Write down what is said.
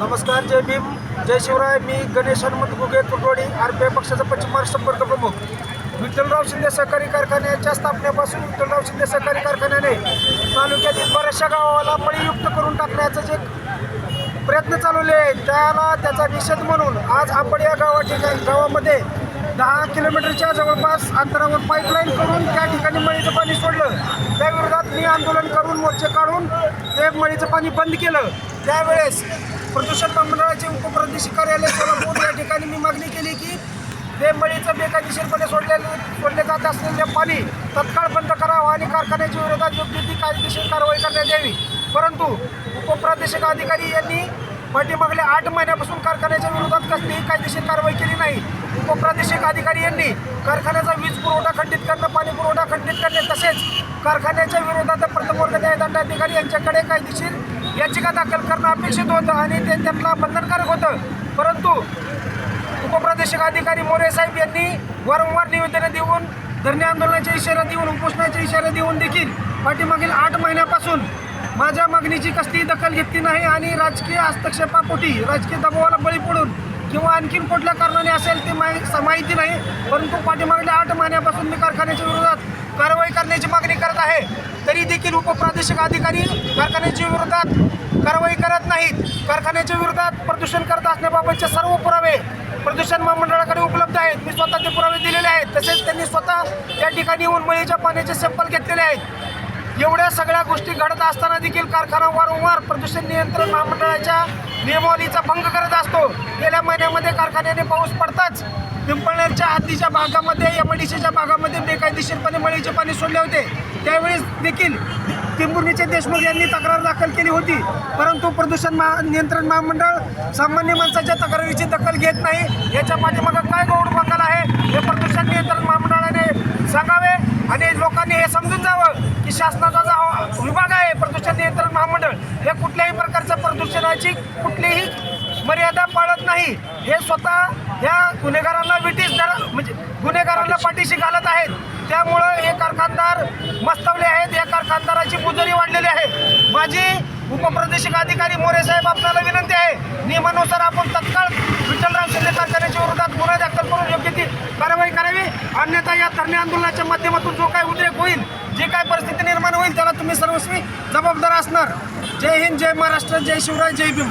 नमस्कार जय भीम जय शिवराय. मी Ganesh Hanumant Guge Kutwadi R P I पक्षाचा पश्चिम महाराष्ट्र संपर्क प्रमुख. विठ्ठलराव शिंदे सहकारी कारखान्याच्या स्थापनेपासून विठ्ठलराव शिंदे सहकारी कारखान्याने तालुक्यातील बऱ्याचशा गावाला पळीयुक्त करून टाकण्याचं जे प्रयत्न चालवले आहेत त्याला त्याचा निषेध म्हणून आज आपण या गावा ठिकाणी गावामध्ये दहा किलोमीटरच्या जवळपास अंतरावर पाईपलाईन करून त्या ठिकाणी मळीचं पाणी सोडलं. त्याविरोधात मी आंदोलन करून मोर्चे काढून ते मळीचं पाणी बंद केलं. त्यावेळेस प्रदूषण मंडळाचे उपप्रादेशिक कार्यालय सोलापूर या ठिकाणी मी मागणी केली की ते बेकायदेशीरपणे सोडलेलं सोडले जात असलेले पाणी तत्काळ बंद करावं आणि कारखान्याच्या विरोधात योग्य ती कायदेशीर कारवाई करण्यात यावी. परंतु उपप्रादेशिक अधिकारी यांनी पाठीमागल्या आठ महिन्यापासून कारखान्याच्या विरोधात कसलीही कायदेशीर कारवाई केली नाही. उपप्रादेशिक अधिकारी यांनी कारखान्याचा वीज पुरवठा खंडित करणं पाणी पुरवठा खंडित करणे तसेच कारखान्याच्या विरोधात प्रथम वर्ग न्यायदंडाधिकारी यांच्याकडे कायदेशीर याचिका दाखल करणं अपेक्षित होतं आणि ते त्यांना बंधनकारक होतं. परंतु उपप्रादेशिक अधिकारी मोरे साहेब यांनी वारंवार निवेदनं देऊन धरणे आंदोलनाचा इशारा देऊन उपोषणाचा इशारा देऊन देखील पाठीमागील आठ महिन्यापासून माझ्या मागणीची कसलीही दखल घेतली नाही आणि राजकीय हस्तक्षेपापोटी राजकीय दबावाला बळी पडून किंवा आणखीन कुठल्या कारणाने असेल ते माहि माहिती नाही परंतु पाठीमागल्या आठ महिन्यापासून मी कारखान्याच्या विरोधात कारवाई करण्याची मागणी करत आहे. तरी देखील उपप्रादेशिक अधिकारी कारखान्याच्या विरोधात कारवाई करत नाहीत. कारखान्याच्या विरोधात प्रदूषण करत असण्याबाबतचे सर्व पुरावे प्रदूषण महामंडळाकडे उपलब्ध आहेत. मी स्वतः ते पुरावे दिलेले आहेत. तसेच त्यांनी स्वतः त्या ठिकाणी येऊन मळीच्या पाण्याचे सॅम्पल घेतलेले आहेत. एवढ्या सगळ्या गोष्टी घडत असताना देखील कारखाना वारंवार प्रदूषण नियंत्रण महामंडळाच्या नियमावलीचा भंग करत असतो. गेल्या महिन्यामध्ये कारखान्याने पाऊस पडताच पिंपळनेरच्या हद्दीच्या भागामध्ये एम च्या भागामध्ये बेकायदेशीरपणे मळीचे पाणी सोडले होते. त्यावेळेस देखील टिंबुर्णीचे देशमुख यांनी तक्रार दाखल केली होती. परंतु प्रदूषण महा नियंत्रण महामंडळ सामान्य माणसाच्या तक्रारीची दखल घेत नाही. याच्या पाठीमागं काय गौड बंगाल आहे हे प्रदूषण नियंत्रण महामंडळाने सांगावे आणि लोकांनी हे समजून जावं की शासनाचा जो विभाग आहे प्रदूषण नियंत्रण महामंडळ हे कुठल्याही प्रकारच्या प्रदूषणाची कुठलीही मर्यादा पाळत नाही. हे स्वतः या गुन्हेगारांना विटीस दर म्हणजे गुन्हेगारांना पाठीशी घालत आहेत. त्यामुळं हे कारखानदार मस्तवले आहेत. या कारखानदाराची मुजरी वाढलेली आहे. माझी उपप्रादेशिक अधिकारी मोरे साहेब आपल्याला विनंती आहे. नियमानुसार आपण तत्काळ विठ्ठलराव शिंदे कारखान्याच्या विरोधात गुन्हा दाखल करून योग्य ती कारवाई करावी. अन्यथा या धरणे आंदोलनाच्या माध्यमातून जो काय उद्रेक होईल जी काय परिस्थिती निर्माण होईल त्याला तुम्ही सर्वस्वी जबाबदार असणार. जय हिंद जय महाराष्ट्र जय शिवराय जय भीम.